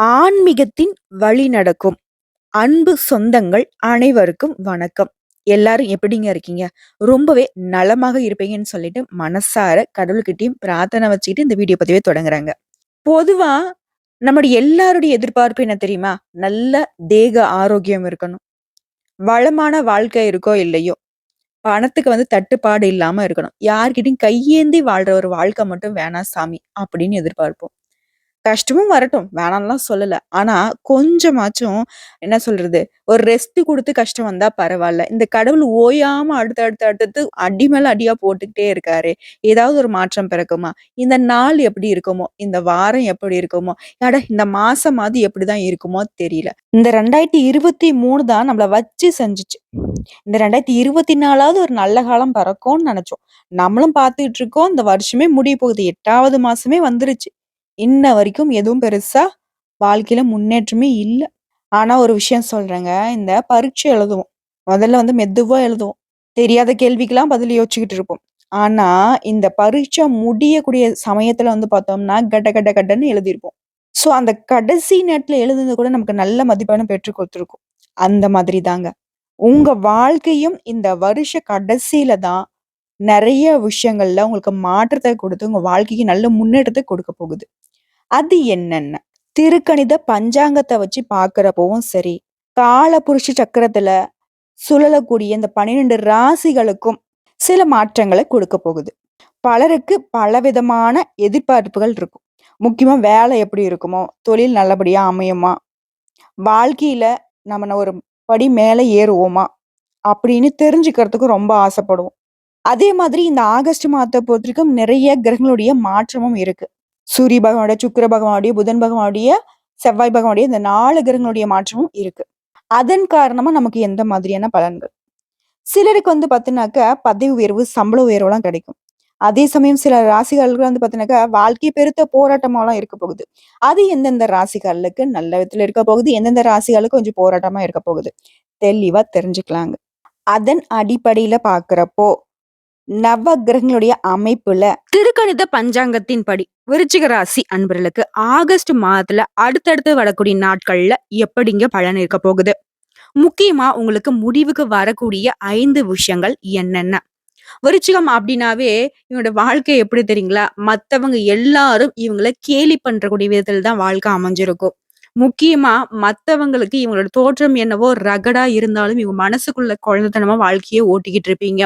ஆன்மீகத்தின் வழி நடக்கும் அன்பு சொந்தங்கள் அனைவருக்கும் வணக்கம். எல்லாரும் எப்படிங்க இருக்கீங்க? ரொம்பவே நலமாக இருப்பீங்கன்னு சொல்லிட்டு மனசார கடவுள்கிட்டையும் பிரார்த்தனை வச்சுக்கிட்டு இந்த வீடியோ பதிவே தொடங்குறாங்க. பொதுவா நம்முடைய எல்லாருடைய எதிர்பார்ப்பு என்ன தெரியுமா? நல்ல தேக ஆரோக்கியம் இருக்கணும். வளமான வாழ்க்கை இருக்கோ இல்லையோ, பணத்துக்கு வந்து தட்டுப்பாடு இல்லாம இருக்கணும். யார்கிட்டையும் கையேந்தி வாழ்ற ஒரு வாழ்க்கை மட்டும் வேணாம் சாமி அப்படின்னு எதிர்பார்ப்போம். கஷ்டமும் வரட்டும். வேணாம்லாம் சொல்லல. ஆனா, கொஞ்சமாச்சும் என்ன சொல்றது? ஒரு ரெஸ்ட் குடுத்து கஷ்டம் வந்தா பரவாயில்ல இந்த கடவுள் ஓயாம அடுத்து, அடுத்து, அடுத்தடுத்து அடி மேல அடியா போட்டுக்கிட்டே இருக்காரு ஏதாவது ஒரு மாற்றம் பிறக்குமா? இந்த நாள் எப்படி இருக்குமோ? இந்த வாரம் எப்படி இருக்குமோ? அட இந்த மாசமாவது எப்படிதான் இருக்குமோ தெரியல. இந்த 2023 தான் நம்மள வச்சு செஞ்சுச்சு. இந்த 2024வது ஒரு நல்ல காலம் பறக்கும்னு நினைச்சோம் நம்மளும் பார்த்துட்டு இருக்கோம். இந்த வருஷமே முடிய போகுது. எட்டாவது மாசமே வந்துருச்சு. இன்ன வரைக்கும் எதுவும் பெருசா வாழ்க்கையில முன்னேற்றமே இல்ல. ஆனா ஒரு விஷயம் சொல்றேங்க. இந்த பரீட்சை எழுதுவோம். முதல்ல வந்து மெதுவா எழுதுவோம். தெரியாத கேள்விக்கெல்லாம் பதில் யோசிச்சுக்கிட்டு இருப்போம். ஆனா, இந்த பரீட்சை முடியக்கூடிய சமயத்துல வந்து பார்த்தோம்னா, கட கட கடன்னு எழுதியிருப்போம். ஸோ, அந்த கடைசி நேரத்துல எழுதுனது கூட நமக்கு நல்ல மதிப்பெண்ண பெற்றுக் கொடுத்துருக்கும் அந்த மாதிரி தாங்க. உங்க வாழ்க்கையும் இந்த வருஷ கடைசியில தான் நெறைய விஷயங்கள்ல உங்களுக்கு மாற்றத்த கொடுத்து உங்க வாழ்க்கைக்கு நல்ல முன்னேற்றத்த கொடுக்க போகுது. அது என்னென்ன? திருக்கணித பஞ்சாங்கத்தை வச்சு பார்க்குறப்பவும் சரி, காலபுருஷ சக்கரத்துல சுழலக்கூடிய இந்த 12 ராசிகளுக்கும் சில மாற்றங்களை கொடுக்க போகுது. பலருக்கு பலவிதமான எதிர்பார்ப்புகள் இருக்கும். முக்கியமா வேலை எப்படி இருக்குமோ? தொழில் நல்லபடியா அமையுமா? வாழ்க்கையில நம்ம ஒரு படி மேலே ஏறுவோமா? அப்படின்னு தெரிஞ்சுக்கிறதுக்கு ரொம்ப ஆசைப்படுவோம். அதே மாதிரி இந்த ஆகஸ்ட் மாதத்தை பொறுத்தவரைக்கும் நிறைய கிரகங்களுடைய மாற்றமும் இருக்கு. சூரிய பகவானுடைய, சுக்கிர பகவானுடைய, புதன் பகவானுடைய, செவ்வாய் பகவானுடைய இந்த நாலு கிரகங்களுடைய மாற்றமும் இருக்கு. அதன் காரணமா நமக்கு எந்த மாதிரியான பலன்கள்? சிலருக்கு வந்து பார்த்தீங்கன்னாக்கா, பதவி உயர்வு, சம்பள உயர்வுலாம் கிடைக்கும். அதே சமயம் சில ராசிகளுக்கு வந்து பார்த்தீங்கன்னாக்கா, வாழ்க்கை பெருத்த போராட்டமாலாம் இருக்க போகுது. அது எந்தெந்த ராசிகளுக்கு நல்ல விதத்துல இருக்க போகுது? எந்தெந்த ராசிகளுக்கு கொஞ்சம் போராட்டமா இருக்க போகுது? தெளிவா தெரிஞ்சுக்கலாங்க. அதன் அடிப்படையில பாக்குறப்போ நவ கிரகங்களுடைய அமைப்புல திருக்கணித பஞ்சாங்கத்தின் படி விருச்சிக ராசி அன்பர்களுக்கு ஆகஸ்ட் மாதத்துல அடுத்தடுத்து வரக்கூடிய நாட்கள்ல எப்படிங்க பலன் இருக்க போகுது? முக்கியமா உங்களுக்கு முடிவுக்கு வரக்கூடிய ஐந்து விஷயங்கள் என்னென்ன? விருச்சிகம் அப்படின்னாவே இவங்களோட வாழ்க்கை எப்படி தெரியுங்களா? மத்தவங்க எல்லாரும் இவங்கள கேலி பண்றக்கூடிய விதத்துல தான் வாழ்க்கை அமைஞ்சிருக்கும். முக்கியமா மத்தவங்களுக்கு இவங்களோட தோற்றம் என்னவோ ரகடா இருந்தாலும், இவங்க மனசுக்குள்ள குழந்தைத்தனமா வாழ்க்கைய ஓட்டிக்கிட்டு இருப்பீங்க.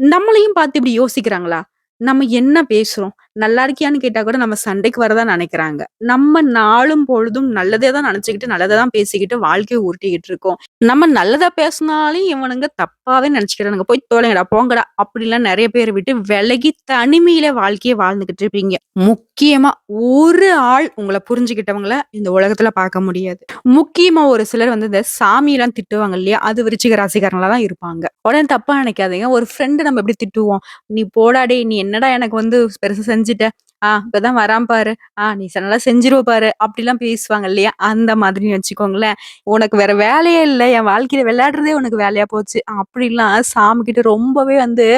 நம்மளையும் பார்த்து இப்படி யோசிக்கிறாங்களா? நம்ம என்ன பேசுறோம்? நல்லா இருக்கியான்னு கேட்டா கூட நம்ம சண்டைக்கு வரதா நினைக்கிறாங்க நம்ம நாளும் பொழுதும் நல்லதே தான் நினைச்சுக்கிட்டு நல்லதை தான் பேசிக்கிட்டு வாழ்க்கையை உருட்டிக்கிட்டு இருக்கோம். நம்ம நல்லதா பேசினாலும் இவனுங்க தப்பாவே நினைச்சுக்கிறானுங்க "போய் தோலைங்கடா போங்கடா" அப்படிலாம் நிறைய பேர் விட்டு விலகி தனிமையில வாழ்க்கையை வாழ்ந்துகிட்டு இருப்பீங்க. முக்கியமா ஒரு ஆள் உங்களை புரிஞ்சுக்கிட்டவங்கள இந்த உலகத்துல பார்க்க முடியாது. முக்கியமா ஒரு சிலர் வந்து இந்த சாமியெல்லாம் திட்டுவாங்க இல்லையா? அது விருச்சிக ராசிக்காரங்களா தான் இருப்பாங்க. உடனே தப்பா நினைக்காதீங்க ஒரு ஃப்ரெண்டு நம்ம எப்படி திட்டுவோம்? "நீ போடாடே நீ என்னடா எனக்கு வந்து பெருசு செஞ்சு செஞ்சுட்ட? ஆ இப்பதான் வரான் பாரு. ஆ நீ நல்லா செஞ்சிருவ பாரு" அப்படிலாம் பேசுவாங்க இல்லையா? அந்த மாதிரின்னு வச்சுக்கோங்களேன். "உனக்கு வேற வேலையே இல்லை என் வாழ்க்கையில விளையாடுறதே உனக்கு வேலையா போச்சு" அப்படிலாம் சாமிகிட்ட ரொம்பவே வந்து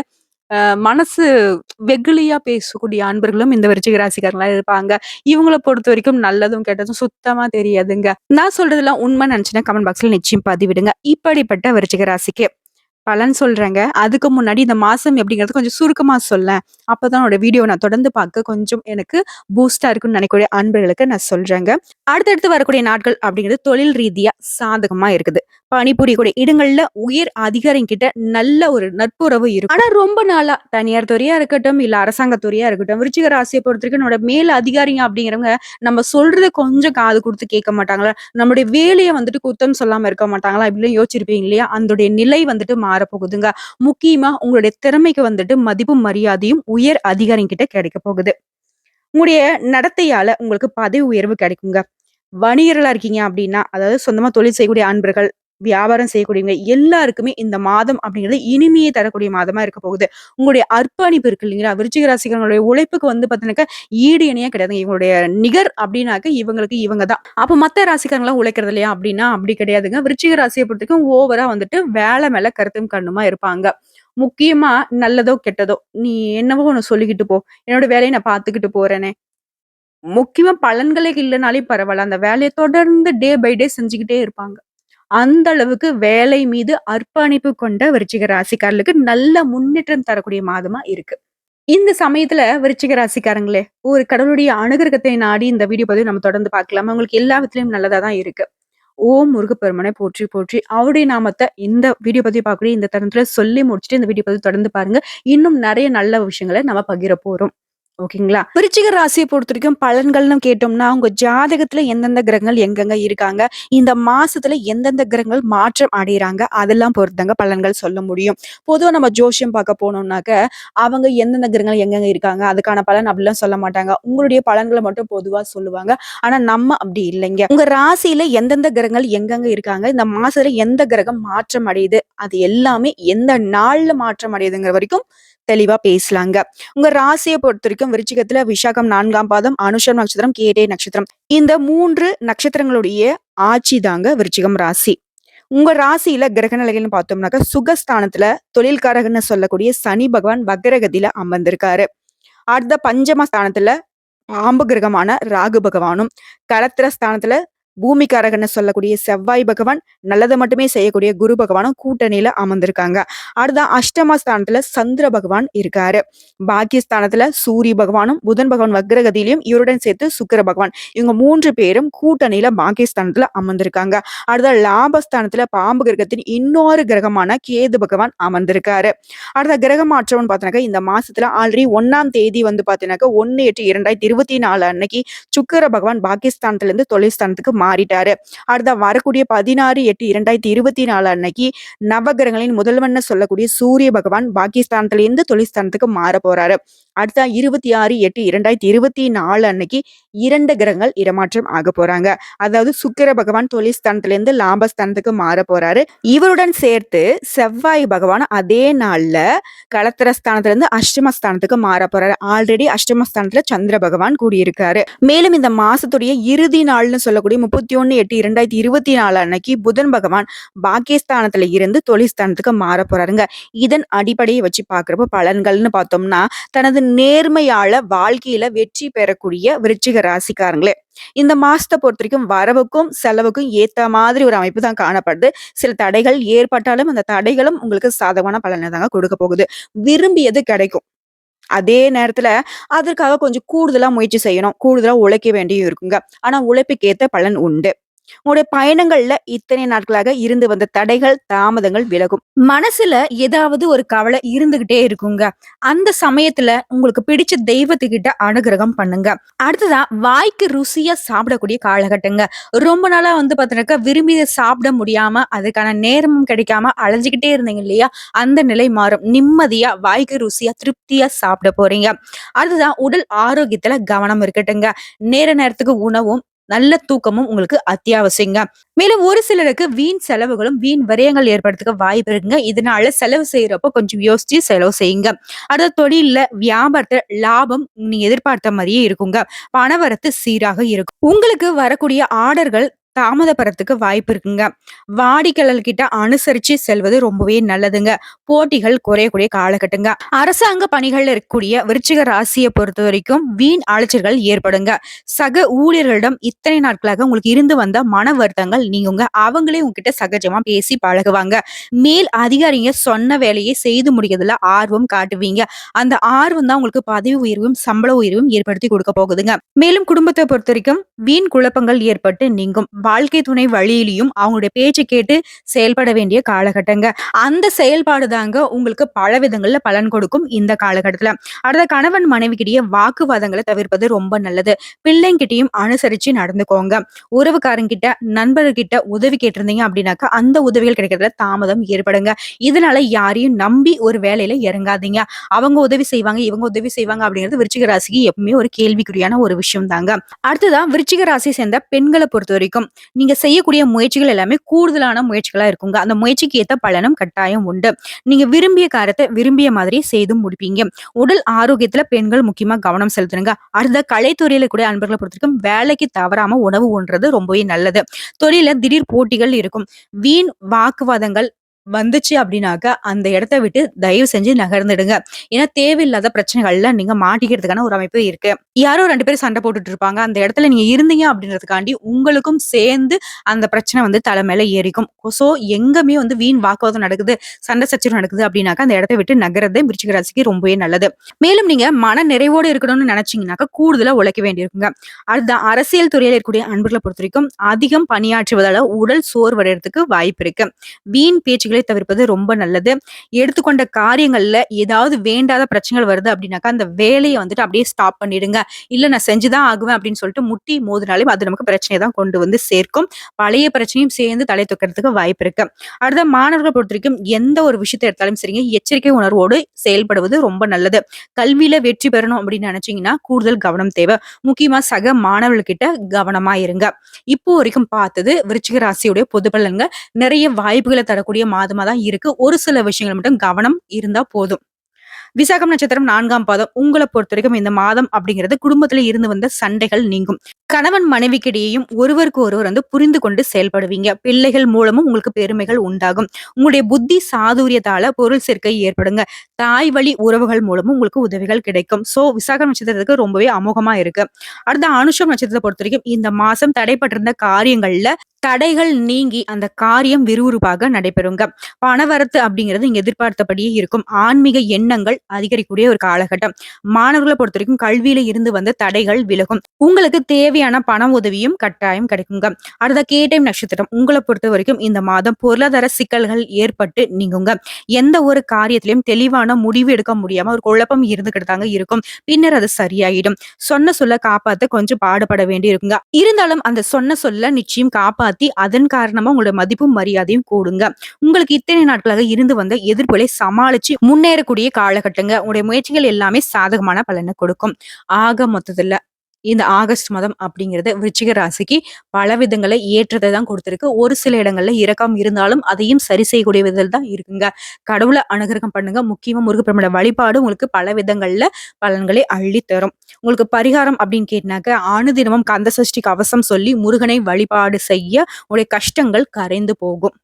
மனசு வெகுளியா பேசக்கூடிய அன்பர்களும் இந்த விருச்சிக ராசிக்காரங்களா இருப்பாங்க. பொறுத்த வரைக்கும் நல்லதும், கெட்டதும் சுத்தமா தெரியாதுங்க. நான் சொல்றதெல்லாம் உண்மை நினைச்சுன்னா கமெண்ட் பாக்ஸ்ல நிச்சயம் பதிவிடுங்க. இப்படிப்பட்ட விருச்சிக ராசிக்கு பலன் சொல்றேங்க. அதுக்கு முன்னாடி இந்த மாசம் எப்படிங்கிறது கொஞ்சம் சுருக்கமா சொல்லேன். அப்பதான் என்னோட வீடியோ நான் தொடர்ந்து பார்க்க கொஞ்சம் எனக்கு பூஸ்டா இருக்குன்னு நினைக்கக்கூடிய அன்பர்களுக்கு நான் சொல்றேங்க. அடுத்தடுத்து வரக்கூடிய நாட்கள் அப்படிங்கிறது தொழில் ரீதியா சாதகமா இருக்குது. பணிபுரியக்கூடிய இடங்கள்ல உயர் அதிகாரிகிட்ட நல்ல ஒரு நட்புறவு இருக்கும். ஆனா ரொம்ப நாளா தனியார் துறையா இருக்கட்டும், இல்ல அரசாங்க துறையா இருக்கட்டும், விருச்சிக ராசிய பொறுத்தவரைக்கும் என்னோட மேல் அதிகாரிங்க அப்படிங்கிறவங்க நம்ம சொல்றத கொஞ்சம் காது கொடுத்து கேட்க மாட்டாங்களா? நம்முடைய வேலையை வந்துட்டு குத்தம் சொல்லாம இருக்க மாட்டாங்களா? இப்படிலாம் யோசிச்சிருப்பீங்க இல்லையா? அதோடைய நிலை வந்துட்டு மாறப்போகுதுங்க. முக்கியமா உங்களுடைய திறமைக்கு வந்துட்டு மதிப்பும், மரியாதையும் உயர் அதிகாரிகிட்ட கிடைக்க போகுது. உங்களுடைய நடத்தையால உங்களுக்கு பதவி உயர்வு கிடைக்குங்க. வணிகர்களா இருக்கீங்க அப்படின்னா, அதாவது சொந்தமா தொழில் செய்யக்கூடிய அன்பர்கள், வியாபாரம் செய்யக்கூடியவங்க எல்லாருக்குமே இந்த மாதம் அப்படிங்கிறது இனிமையை தரக்கூடிய மாதமா இருக்க போகுது. உங்களுடைய அர்ப்பணிப்பு இருக்கு இல்லைங்களா? விருச்சிக ராசிகளுடைய உழைப்புக்கு வந்து பார்த்தீங்கன்னாக்கா, ஈடு இணையே கிடையாதுங்க. இவங்களுடைய நிகர் அப்படின்னாக்க இவங்களுக்கு இவங்க தான். அப்ப மத்த ராசிக்காரங்களாம் உழைக்கிறது இல்லையா? அப்படின்னா அப்படி கிடையாதுங்க. விருச்சிக ராசியை பொறுத்தவரைக்கும் ஓவரா வந்துட்டு வேலை மேல கருத்தும் கண்ணுமா இருப்பாங்க. முக்கியமா நல்லதோ, கெட்டதோ, "நீ என்னவோ ஒண்ணு சொல்லிக்கிட்டு போ. என்னோட வேலையை நான் பார்த்துக்கிட்டு போறேனே." முக்கியமா பலன்களே இல்லைனாலே பரவாயில்ல அந்த வேலையை தொடர்ந்து டே பை டே செஞ்சுக்கிட்டே இருப்பாங்க. அந்த அளவுக்கு வேலை மீது அர்ப்பணிப்பு கொண்ட விருச்சிக ராசிக்காரர்களுக்கு நல்ல முன்னேற்றம் தரக்கூடிய மாதமா இருக்கு. இந்த சமயத்துல விருச்சிக ராசிக்காரங்களே, ஒரு கடவுளுடைய அனுகிரகத்தை நாடி இந்த வீடியோ பதிவு நம்ம தொடர்ந்து பார்க்கலாம். உங்களுக்கு எல்லா விதத்திலயும் நல்லதா தான் இருக்கு. ஓம் முருகப்பெருமனை போற்றி போற்றி அவருடைய நாமத்த இந்த வீடியோ பதிவு பார்க்கக்கூடிய இந்த தருணத்துல சொல்லி முடிச்சுட்டு இந்த வீடியோ பதிவு தொடர்ந்து பாருங்க. இன்னும் நிறைய நல்ல விஷயங்கள நம்ம பகிர போறோம். ஓகேங்களா? விருச்சிக ராசியை பொறுத்தவரைக்கும் பலன்கள்னு கேட்டோம்னா, உங்க ஜாதகத்துல எந்தெந்த கிரகங்கள் எங்கெங்க இருக்காங்க, இந்த மாசத்துல எந்தெந்த கிரகங்கள் மாற்றம் அடையறாங்க, அதெல்லாம் பொறுத்தங்க பலன்கள் சொல்ல முடியும். பொதுவா நம்ம ஜோஷியம் பார்க்க போனோம்னாக்க, அவங்க எந்தெந்த கிரகங்கள் எங்கெங்க இருக்காங்க, அதுக்கான பலன் அப்படிலாம் சொல்ல மாட்டாங்க. உங்களுடைய பலன்களை மட்டும் பொதுவா சொல்லுவாங்க. ஆனா நம்ம அப்படி இல்லைங்க. உங்க ராசியில எந்தெந்த கிரகங்கள் எங்கெங்க இருக்காங்க, இந்த மாசத்துல எந்த கிரகம் மாற்றம் அடையுது, அது எல்லாமே எந்த நாள்ல மாற்றம் அடையுதுங்கிற வரைக்கும் தெளிவா பேசலாங்க. உங்க ராசிய பொறுத்தவரைக்கும் விருச்சிகத்துல விசாகம் நான்காம் பாதம், அனுஷம் நட்சத்திரம், கேட்டை நட்சத்திரம். இந்த மூன்று நட்சத்திரங்களுடைய ஆட்சி தாங்க விருச்சிகம் ராசி. உங்க ராசியில கிரக நிலைகள்னு பார்த்தோம்னாக்க, சுகஸ்தானத்துல தொழில்காரகன்னு சொல்லக்கூடிய சனி பகவான் வக்ரகதியில அமர்ந்திருக்காரு. அடுத்த பஞ்சம ஸ்தானத்துல பாம்பு கிரகமான ராகு பகவானும், களத்திர ஸ்தானத்துல பூமிக்காரகன்னு சொல்லக்கூடிய செவ்வாய் பகவான், நல்லதை மட்டுமே செய்யக்கூடிய குரு பகவானும் கூட்டணியில அமர்ந்திருக்காங்க. அடுத்த அஷ்டமஸ்தானத்துல சந்திர பகவான் இருக்காரு. பாக்கியஸ்தானத்துல சூரிய பகவானும், புதன் பகவான் வக்ரகதியிலையும் இவருடன் சேர்த்து சுக்கர பகவான். இவங்க மூன்று பேரும் கூட்டணியில பாக்கியஸ்தானத்துல அமர்ந்திருக்காங்க. அடுத்த லாபஸ்தானத்துல பாம்பு கிரகத்தின் இன்னொரு கிரகமான கேது பகவான் அமர்ந்திருக்காரு. அடுத்த கிரக மாற்றம்னு பார்த்தோம்னாக்க, இந்த மாசத்துல ஆல்ரெடி ஒன்னாம் தேதி வந்து பாத்தீங்கன்னாக்கா ஒன்னு எட்டு இரண்டாயிரத்தி இருபத்தி நாலு அன்னைக்கு சுக்கர பகவான் பாக்கியஸ்தானத்திலிருந்து தொழில் ஸ்தானத்துக்கு மாறிட்டாரு. அடுத்த வரக்கூடிய 16/8/2024 அன்னைக்கு நவகிரகங்களின் முதல்வன் சொல்லக்கூடிய சூரிய பகவான் பாக்கியஸ்தானத்திலிருந்து இருந்து ஸ்தானத்துக்கு மாற போறாரு. அடுத்த 26/8/2024 அன்னைக்கு இரண்டு கிரகங்கள் இடமாற்றம் ஆகப் போறாங்க. அதாவது சுக்கிர பகவான் தொழில் லாபஸ்தானத்துக்கு மாற போறாரு. இவருடன் சேர்த்து செவ்வாய் பகவான் அதே நாள்ல களத்திர ஸ்தானத்திலிருந்து அஷ்டம ஸ்தானத்துக்கு மாறப் போறாரு. ஆல்ரெடி அஷ்டமஸ்தானத்துல சந்திர பகவான் கூடியிருக்காரு. மேலும் இந்த மாசத்துடைய இறுதி நாள்னு சொல்லக்கூடிய 31/8/2024 அன்னைக்கு புதன் பகவான் பாகிஸ்தானத்துல இருந்து தொழில் மாற போறாருங்க. இதன் அடிப்படையை வச்சு பார்க்குறப்ப பலன்கள்னு பார்த்தோம்னா, தனது நேர்மையால வாழ்க்கையில வெற்றி பெறக்கூடிய விருச்சிக ராசிக்காரங்களே, இந்த மாசத்தை பொறுத்த வரைக்கும் வரவுக்கும், செலவுக்கும் ஏத்த மாதிரி ஒரு அமைப்பு தான் காணப்படுது. சில தடைகள் ஏற்பட்டாலும், அந்த தடைகளும் உங்களுக்கு சாதகமான பலனை தாங்க கொடுக்க போகுது. விரும்பியது கிடைக்கும். அதே நேரத்துல அதற்காக கொஞ்சம் கூடுதலா முயற்சி செய்யணும். கூடுதலா உழைக்க வேண்டியும் இருக்குங்க. ஆனா உழைப்புக்கு ஏத்த பலன் உண்டு. உங்களுடைய பயணங்கள்ல இத்தனை நாட்களாக இருந்து வந்த தடைகள், தாமதங்கள் விலகும். மனசுல ஏதாவது ஒரு கவலை இருந்துகிட்டே இருக்குங்க. அந்த சமயத்துல உங்களுக்கு பிடிச்ச தெய்வத்துக்கிட்ட அனுகிரகம் பண்ணுங்க. அடுத்ததா வாய்க்கு ருசியா சாப்பிடக்கூடிய காலகட்டங்க. ரொம்ப நாளா வந்து பார்த்தீங்கன்னாக்கா, விரும்பி சாப்பிட முடியாம, அதுக்கான நேரமும் கிடைக்காம அலைஞ்சுக்கிட்டே இருந்தீங்க இல்லையா? அந்த நிலை மாறும். நிம்மதியா, வாய்க்கு ருசியா, திருப்தியா சாப்பிட போறீங்க. அடுத்ததா உடல் ஆரோக்கியத்துல கவனம் இருக்கட்டுங்க. நேர நேரத்துக்கு உணவும், நல்ல தூக்கமும் உங்களுக்கு அத்தியாவசியங்க. மேலும் ஒரு சிலருக்கு வீண் செலவுகளும், வீண் விரயங்கள் ஏற்படுத்துக்க வாய்ப்பு இருக்குங்க. இதனால செலவு செய்யறப்போ கொஞ்சம் யோசிச்சு செலவு செய்யுங்க. அடுத்த தொழில்ல, வியாபாரத்துல லாபம் நீங்க எதிர்பார்த்த மாதிரியே இருக்குங்க. பணவரத்து சீராக இருக்கும். உங்களுக்கு வரக்கூடிய ஆர்டர்கள் தாமதப்படுறதுக்கு வாய்ப்பு இருக்குங்க. வாடிக்கையாளர்கிட்ட அனுசரிச்சு செல்வது ரொம்பவே நல்லதுங்க. போட்டிகள் குறையக்கூடிய காலகட்டங்க. அரசாங்க பணிகள்ல இருக்கக்கூடிய விருச்சிக ராசியை பொறுத்த வரைக்கும் வீண் அலைச்சல்கள் ஏற்படுங்க. சக ஊழியர்களிடம் இத்தனை நாட்களாக உங்களுக்கு இருந்து வந்த மன வருத்தங்கள் நீங்குங்க. அவங்களே உங்ககிட்ட சகஜமா பேசி பழகுவாங்க. மேல் அதிகாரிங்க சொன்ன வேலையை செய்து முடிக்கிறதுல ஆர்வம் காட்டுவீங்க. அந்த ஆர்வம் தான் உங்களுக்கு பதவி உயர்வும், சம்பள உயர்வும் ஏற்படுத்தி கொடுக்க போகுதுங்க. மேலும் குடும்பத்தை பொறுத்த வரைக்கும் வீண் குழப்பங்கள் ஏற்பட்டு நீங்கும். வாழ்க்கை துணை வழியிலையும் அவங்களுடைய பேச்சை கேட்டு செயல்பட வேண்டிய காலகட்டங்க. அந்த செயல்பாடு தாங்க உங்களுக்கு பல விதங்கள்ல பலன் கொடுக்கும் இந்த காலகட்டத்துல. அடுத்த கணவன் மனைவிக்கிட்டேயே வாக்குவாதங்களை தவிர்ப்பது ரொம்ப நல்லது. பிள்ளைங்கிட்டையும் அனுசரிச்சு நடந்துக்கோங்க. உறவுக்காரங்கிட்ட, நண்பர்கிட்ட உதவி கேட்டிருந்தீங்க அப்படின்னாக்கா, அந்த உதவிகள் கிடைக்கிறதுல தாமதம் ஏற்படுங்க. இதனால யாரையும் நம்பி ஒரு வேலையில இறங்காதீங்க. அவங்க உதவி செய்வாங்க, இவங்க உதவி செய்வாங்க அப்படிங்கிறது விருச்சிக ராசிக்கு எப்பவுமே ஒரு கேள்விக்குறியான ஒரு விஷயம் தாங்க. அடுத்ததா விருச்சிக ராசி சேர்ந்த பெண்களை பொறுத்த வரைக்கும் நீங்க செய்யக்கூடிய முயற்சிகள் எல்லாமே கூடுதலான முயற்சிகளா இருக்குங்க. அந்த முயற்சிக்கு ஏத்த பலனும் கட்டாயம் உண்டு. நீங்க விரும்பிய காரத்தை விரும்பிய மாதிரி செய்து முடிப்பீங்க. உடல் ஆரோக்கியத்துல பெண்கள் முக்கியமா கவனம் செலுத்துனுங்க அடுத்த கலைத்துறையில கூட அன்பர்களை பொறுத்தவரைக்கும் வேலைக்கு தவறாம உணவு உண்றது ரொம்பவே நல்லது. தொழில திடீர் போட்டிகள் இருக்கும். வீண் வாக்குவாதங்கள் வந்துச்சு அப்படின்னாக்க, அந்த இடத்த விட்டு தயவு செஞ்சு நகர்ந்துடுங்க. ஏன்னா தேவையில்லாத பிரச்சனைகள்ல நீங்க மாட்டிக்கிறதுக்கான ஒரு அமைப்பு இருக்கு. யாரோ ரெண்டு பேரும் சண்டை போட்டுட்டு இருப்பாங்க. அந்த இடத்துல நீங்க இருந்தீங்க அப்படின்றதுக்காண்டி உங்களுக்கும் சேர்ந்து அந்த பிரச்சனை வந்து தலை ஏறிக்கும். ஸோ எங்கேயுமே வந்து வீண் வாக்குவாதம் நடக்குது, சண்டை சச்சரவு நடக்குது அப்படின்னாக்கா, அந்த இடத்த விட்டு நகர்றதே விருச்சிக ராசிக்கு ரொம்பவே நல்லது. மேலும் நீங்க மன நிறைவோடு இருக்கணும்னு நினைச்சீங்கன்னாக்கா, கூடுதலா உழைக்க வேண்டியிருக்குங்க. அதுதான் அரசியல் துறையில இருக்கக்கூடிய அன்புகளை பொறுத்த வரைக்கும் அதிகம் பணியாற்றுவதால உடல் சோர்வடைறதுக்கு வாய்ப்பு இருக்கு. வீண் பேச்சுக்களை தவிர்ப்பது ரொம்ப நல்லது. எடுத்துக்கொண்ட காரியங்கள்ல ஏதாவது வேண்டாத பிரச்சனைகள் வருது அப்படின்னாக்கா, அந்த வேலையை வந்துட்டு அப்படியே ஸ்டாப் பண்ணிடுங்க. இல்ல நான் செஞ்சுதான் ஆகுவேன் அப்படின்னு சொல்லிட்டு முட்டி மோதினாலே அது நமக்கு பிரச்சனைய தான் கொண்டு வந்து சேர்க்கும். பழைய பிரச்சனையும் சேர்ந்து தலை தூக்கிறதுக்கு வாய்ப்பு இருக்கு. அடுத்த மாணவர்கள பொறுத்தவரைக்கும் எந்த ஒரு விஷயத்தை எடுத்தாலும் சரிங்க, எச்சரிக்கை உணர்வோடு செயல்படுவது ரொம்ப நல்லது. கல்வியில வெற்றி பெறணும் அப்படின்னு நினைச்சீங்கன்னா, கூடுதல் கவனம் தேவை. முக்கியமா சக மாணவர்கிட்ட கவனமா இருங்க. இப்போ வரைக்கும் பார்த்தது விருச்சிக ராசியுடைய பொது பலன்கள். நிறைய வாய்ப்புகளை தரக்கூடிய மாதமா தான் இருக்கு. ஒரு சில விஷயங்கள் மட்டும் கவனம் இருந்தா போதும். விசாகம் நட்சத்திரம் நான்காம் பாதம். பொறுத்த வரைக்கும் இந்த மாதம் அப்படிங்கிறது குடும்பத்துல இருந்து வந்த சண்டைகள் நீங்கும். கணவன் மனைவிக்கிடையேயும் ஒருவருக்கு ஒருவர் வந்து புரிந்து கொண்டு செயல்படுவீங்க. பிள்ளைகள் மூலமும் உங்களுக்கு பெருமைகள் உண்டாகும். உங்களுடைய புத்தி சாதுரியத்தால பொருள் சேர்க்கை ஏற்படுங்க. தாய் வழி உறவுகள் மூலமும் உங்களுக்கு உதவிகள் கிடைக்கும். சோ விசாகம் நட்சத்திரத்துக்கு ரொம்பவே அமோகமா இருக்கு. அடுத்த அனுஷம் நட்சத்திரத்த பொறுத்தவரைக்கும் இந்த மாசம் தடைப்பட்டிருந்த காரியங்கள்ல தடைகள் நீங்கி அந்த காரியம் விறுவிறுப்பாக நடைபெறுங்க. பணவரத்து அப்படிங்கிறது இங்க எதிர்பார்த்தபடியே இருக்கும். ஆன்மீக எண்ணங்கள் அதிகரிக்கக்கூடிய ஒரு காலகட்டம். மாணவர்கள பொறுத்தவரைக்கும் கல்வியில இருந்து வந்த தடைகள் விலகும். உங்களுக்கு தேவையான பண உதவியும் கட்டாயம் கிடைக்குங்க. அடுத்த கேட்டை நட்சத்திரம். உங்களை பொறுத்த வரைக்கும் இந்த மாதம் பொருளாதார சிக்கல்கள் ஏற்பட்டு நீங்குங்க. எந்த ஒரு காரியத்திலையும் தெளிவான முடிவு எடுக்க முடியாம ஒரு குழப்பம் இருந்துகிட்டு தாங்க இருக்கும். பின்னர் அது சரியாயிடும். சொன்ன சொல்ல காப்பாத்த கொஞ்சம் பாடுபட வேண்டி இருக்குங்க. இருந்தாலும் அந்த சொன்ன சொல்ல நிச்சயம் காப்பாத்தி அதன் காரணமா உங்களோட மதிப்பும் மரியாதையும் கூடுங்க. உங்களுக்கு இத்தனை நாட்களாக இருந்து வந்த எதிர்ப்புகளை சமாளிச்சு முன்னேறக்கூடிய காலகட்டங்க. உங்களுடைய முயற்சிகள் எல்லாமே சாதகமான பலனை கொடுக்கும். ஆக மொத்தத்துல இந்த ஆகஸ்ட் மாதம் அப்படிங்கிறது விருச்சிக ராசிக்கு பல விதங்களை ஏற்றத்தை தான் கொடுத்துருக்கு ஒரு சில இடங்கள்ல இரக்கம் இருந்தாலும் அதையும் சரி செய்யக்கூடிய விதத்தில் தான் இருக்குங்க. கடவுளை அனுகிரகம் பண்ணுங்க. முக்கியமா முருகப்பெருமோட வழிபாடு உங்களுக்கு பல விதங்கள்ல பலன்களை அள்ளி தரும். உங்களுக்கு பரிகாரம் அப்படின்னு கேட்டினாக்க அனுதினமும் கந்த சஷ்டி கவசம் சொல்லி முருகனை வழிபாடு செய்ய உங்களுடைய கஷ்டங்கள் கரைந்து போகும்.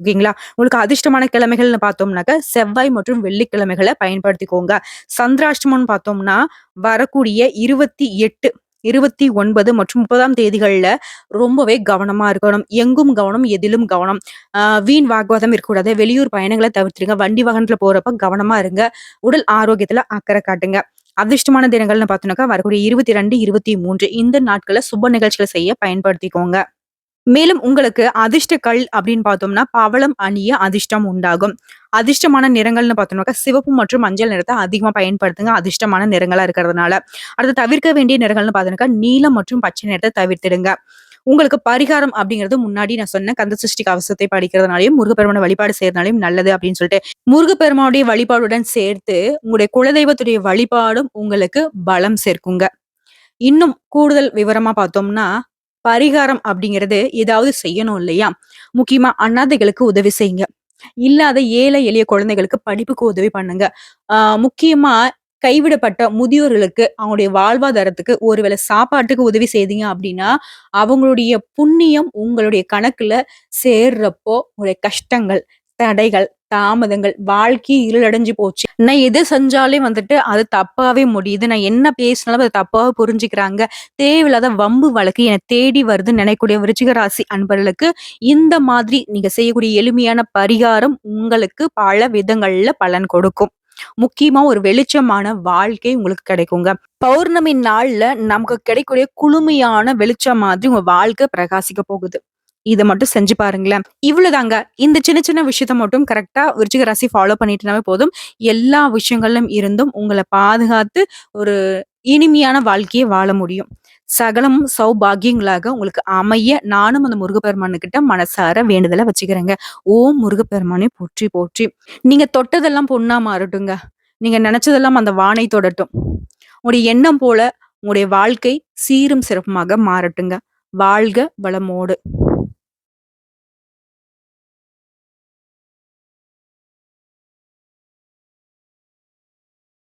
ஓகேங்களா? உங்களுக்கு அதிர்ஷ்டமான கிழமைகள்னு பார்த்தோம்னாக்க, செவ்வாய் மற்றும் வெள்ளிக்கிழமைகளை பயன்படுத்திக்கோங்க. சந்திராஷ்டமம்னு பார்த்தோம்னா, வரக்கூடிய இருபத்தி எட்டு 28 29 மற்றும் முப்பதாம் தேதிகளில் ரொம்பவே கவனமா இருக்கணும். எங்கும் கவனம், எதிலும் கவனம். வீண் வாக்குவாதம் இருக்கக்கூடாது. வெளியூர் பயணங்களை தவிர்த்துருங்க. வண்டி வாகனத்துல போறப்ப கவனமா இருங்க. உடல் ஆரோக்கியத்துல அக்கறை காட்டுங்க. அதிர்ஷ்டமான தினங்கள்னு பார்த்தோம்னாக்கா, வரக்கூடிய 22, 23 இந்த நாட்களை சுப நிகழ்ச்சிகளை செய்ய பயன்படுத்திக்கோங்க. மேலும் உங்களுக்கு அதிர்ஷ்ட கல் அப்படின்னு பார்த்தோம்னா, பவளம் அணிய அதிர்ஷ்டம் உண்டாகும். அதிர்ஷ்டமான நிறங்கள்னு பார்த்தோம்னாக்கா, சிவப்பு மற்றும் மஞ்சள் நிறத்தை அதிகமா பயன்படுத்துங்க. அதிர்ஷ்டமான நிறங்களா இருக்கிறதுனால. அடுத்து தவிர்க்க வேண்டிய நிறங்கள்னு பார்த்தோம்னாக்கா, நீலம் மற்றும் பச்சை நிறத்தை தவிர்த்திடுங்க. உங்களுக்கு பரிகாரம் அப்படிங்கிறது முன்னாடி நான் சொன்ன கந்த சிருஷ்டி கவசத்தை படிக்கிறதுனாலையும் முருகப்பெருமான வழிபாடு செய்றதுனாலயும் நல்லது அப்படின்னு சொல்லிட்டு, முருகப்பெருமானுடைய வழிபாடுடன் சேர்த்து உங்களுடைய குலதெய்வத்துடைய வழிபாடும் உங்களுக்கு பலம் சேர்க்குங்க. இன்னும் கூடுதல் விவரமா பார்த்தோம்னா, பரிகாரம் அப்படிங்கிறது ஏதாவது செய்யணும் இல்லையா? முக்கியமா அண்ணாதைகளுக்கு உதவி செய்யுங்க. இல்லாத ஏழை எளிய குழந்தைகளுக்கு படிப்புக்கு உதவி பண்ணுங்க. ஆ முக்கியமா கைவிடப்பட்ட முதியோர்களுக்கு அவங்களுடைய வாழ்வாதாரத்துக்கு ஒரு வேளை சாப்பாட்டுக்கு உதவி செய்தீங்க அப்படின்னா, அவங்களுடைய புண்ணியம் உங்களுடைய கணக்குல சேர்றப்போ, உங்களுடைய கஷ்டங்கள், தடைகள், தாமதங்கள், வாழ்க்கை இருளடைஞ்சு போச்சு. நான் எது செஞ்சாலே வந்துட்டு அது தப்பாவே முடியுது. நான் என்ன பேசினாலும் அது தப்பாவே புரிஞ்சுக்கிறாங்க. தேவையில்லாத வம்பு வழக்கு என்னை தேடி வருதுன்னு நினைக்கக்கூடிய விருச்சிக ராசி அன்பர்களுக்கு, இந்த மாதிரி நீங்க செய்யக்கூடிய எளிமையான பரிகாரம் உங்களுக்கு பல விதங்கள்ல பலன் கொடுக்கும். முக்கியமா ஒரு வெளிச்சமான வாழ்க்கை உங்களுக்கு கிடைக்குங்க. பௌர்ணமி நாள்ல நமக்கு கிடைக்கக்கூடிய குளுமையான வெளிச்சம் மாதிரி உங்க வாழ்க்கை பிரகாசிக்க போகுது. இதை மட்டும் செஞ்சு பாருங்களேன். இவ்வளவுதாங்க. இந்த சின்ன சின்ன விஷயத்த மட்டும் கரெக்டா விருச்சிக ராசி ஃபாலோ பண்ணிட்டுனாவே போதும். எல்லா விஷயங்களிலும் இருந்தும் உங்களை பாதுகாத்து ஒரு இனிமையான வாழ்க்கையை வாழ முடியும். சகலம் சௌபாகியங்களாக உங்களுக்கு அமைய நானும் அந்த முருகப்பெருமானுகிட்ட மனசார வேண்டுதலை வச்சுக்கிறேங்க. ஓம் முருகப்பெருமானே போற்றி போற்றி. நீங்க தொட்டதெல்லாம் பொண்ணா மாறட்டுங்க. நீங்க நினைச்சதெல்லாம் அந்த வானை தொடட்டும். உங்களுடைய எண்ணம் போல உங்களுடைய வாழ்க்கை சீரும் சிறப்புமாக மாறட்டுங்க. வாழ்க வளமோடு.